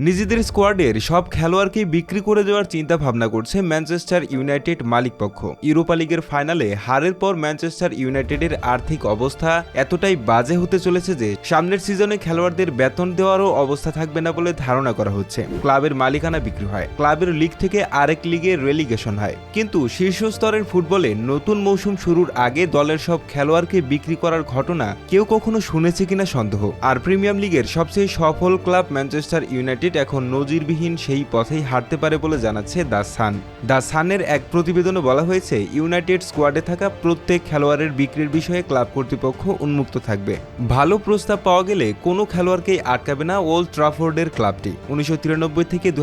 নিজেদের স্কোয়াডের সব খেলোয়াড়কে বিক্রি করে দেওয়ার চিন্তা ভাবনা করছে ম্যানচেস্টার ইউনাইটেড মালিকপক্ষ। ইউরোপা লিগের ফাইনালে হারের পর ম্যানচেস্টার ইউনাইটেডের আর্থিক অবস্থা এতটাই বাজে হতে চলেছে যে সামনের সিজনে খেলোয়াড়দের বেতন দেওয়ারও অবস্থা থাকবে না বলে ধারণা করা হচ্ছে। ক্লাবের মালিকানা বিক্রি হয়। ক্লাবের লিগ থেকে আরেক লিগে রেলিগেশন হয়। কিন্তু শীর্ষ স্তরের ফুটবলে নতুন মৌসুম শুরুর আগে দলের সব খেলোয়াড়কে বিক্রি করার ঘটনা কেউ কখনো শুনেছে কিনা সন্দেহ। আর প্রিমিয়াম লিগের সবচেয়ে সফল ক্লাব ম্যানচেস্টার ইউনাইটেড এখন নজিরবিহীন সেই পথেই হাঁটতে পারে বলে জানাচ্ছে দ্য সান। দ্য সানের এক প্রতিবেদনে বলা হয়েছে, ইউনাইটেড স্কোয়াডে থাকা প্রত্যেক খেলোয়াড়ের বিক্রির বিষয়ে ক্লাব কর্তৃপক্ষ উন্মুক্ত থাকবে। ভালো প্রস্তাব পাওয়া গেলে কোনো খেলোয়াড়কেই আটকাবে না ওল্ড ট্রাফোর্ডের ক্লাবটি। উনিশশো থেকে দু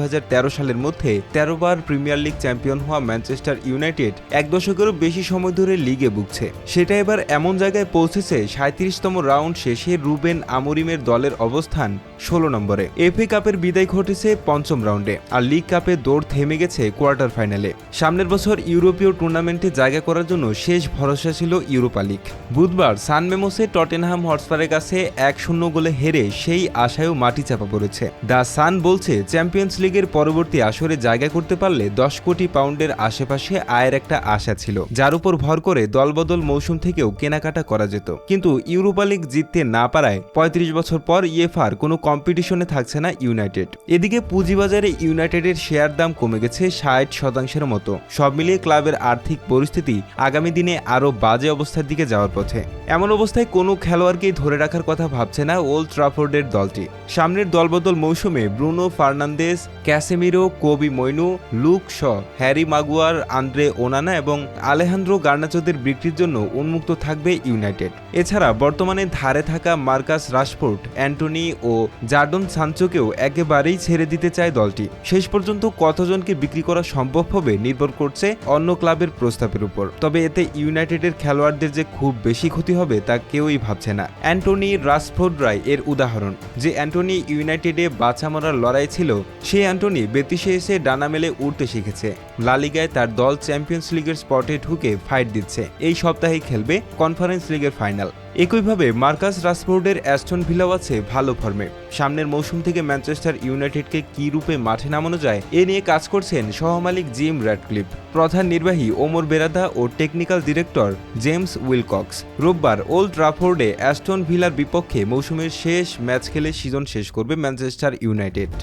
সালের মধ্যে তেরো বার প্রিমিয়ার লিগ চ্যাম্পিয়ন হওয়া ম্যানচেস্টার ইউনাইটেড এক দশকেরও বেশি সময় ধরে লিগে ভুগছে। সেটা এবার এমন জায়গায় পৌঁছেছে সাঁত্রিশতম রাউন্ড শেষে রুবেন আমরিমের দলের অবস্থান ষোলো নম্বরে। এফএ কাপের বিদায় ঘটেছে পঞ্চম রাউন্ডে আর লিগ কাপে দৌড় থেমে গেছে কোয়ার্টার ফাইনালে সামনের বছর ইউরোপীয় টুর্নামেন্টে জায়গা করার জন্য শেষ ভরসা ছিল ইউরোপা লিগ বুধবার সান মেমোসে টটেনহাম হটস্পারের কাছে এক শূন্য গোলে হেরে সেই আশায়ও মাটি চাপা পড়েছে। দ্য সান বলছে চ্যাম্পিয়ন্স লিগের পরবর্তী আসরে জায়গা করতে পারলে দশ কোটি পাউন্ডের আশেপাশে আয়ের একটা আশা ছিল, যার উপর ভর করে দলবদল মৌসুম থেকেও কেনাকাটা করা যেত। কিন্তু ইউরোপা লিগ জিততে না পারায় পঁয়ত্রিশ বছর পর ইয়েফার কোনো কম্পিটিশনে থাকছে না ইউনাইটেড এদিকে পুঁজিবাজারে ইউনাইটেডের শেয়ার দাম কমে গেছে ষাট শতাংশের মতো। সব মিলিয়ে ক্লাবের আর্থিক পরিস্থিতি আগামী দিনে আরও বাজে অবস্থার দিকে যাওয়ার পথে। এমন অবস্থায় কোনো খেলোয়াড়কেই ধরে রাখার কথা ভাবছে না ওল্ড ট্রাফোর্ডের দলটি। সামনের দলবদল মৌসুমে Bruno Fernandes Casemiro, Kobbie Mainoo Luke Shaw, Harry Maguire, Andre Onana এবং আলেহান্দ্রো গার্নাচোদের বিক্রির জন্য উন্মুক্ত থাকবে ইউনাইটেড। এছাড়া বর্তমানে ধারে থাকা মার্কাস রাশফোর্ড, অ্যান্টনি ও জার্ডন সানচোকেও একেবারেই ছেড়ে দিতে চায় দলটি। শেষ পর্যন্ত কতজনকে বিক্রি করা সম্ভব হবে নির্ভর করছে অন্য ক্লাবের প্রস্তাবের উপর। তবে এতে ইউনাইটেডের খেলোয়াড়দের যে খুব বেশি ক্ষতি হবে তা কেউই ভাবছে না। অ্যান্টনি রাসফোর্ড রায় এর উদাহরণ। যে অ্যান্টনি ইউনাইটেডে বাছা মারার লড়াই ছিল, সে অ্যান্টনি বেতিসে এসে ডানা মেলে উঠতে শিখেছে। লালিগায় তার দল চ্যাম্পিয়ন্স লিগের স্পটে ঢুকে ফাইট দিচ্ছে। এই সপ্তাহে খেলবে কনফারেন্স লিগের ফাইনাল। একইভাবে মার্কাস রাসফোর্ডের অ্যাস্টন ভিলাও আছে ভালো ফর্মে। সামনের মৌসুম থেকে ম্যানচেস্টার ইউনাইটেডকে কী রূপে মাঠে নামানো যায়, এ নিয়ে কাজ করছেন সহমালিক জিম র্যাডক্লিপ প্রধান নির্বাহী ওমর বেরাদা ও টেকনিক্যাল ডিরেক্টর জেমস উইলকক্স। রোববার ওল্ড ট্রাফোর্ডে অ্যাস্টন ভিলার বিপক্ষে মৌসুমের শেষ ম্যাচ খেলে সিজন শেষ করবে ম্যানচেস্টার ইউনাইটেড।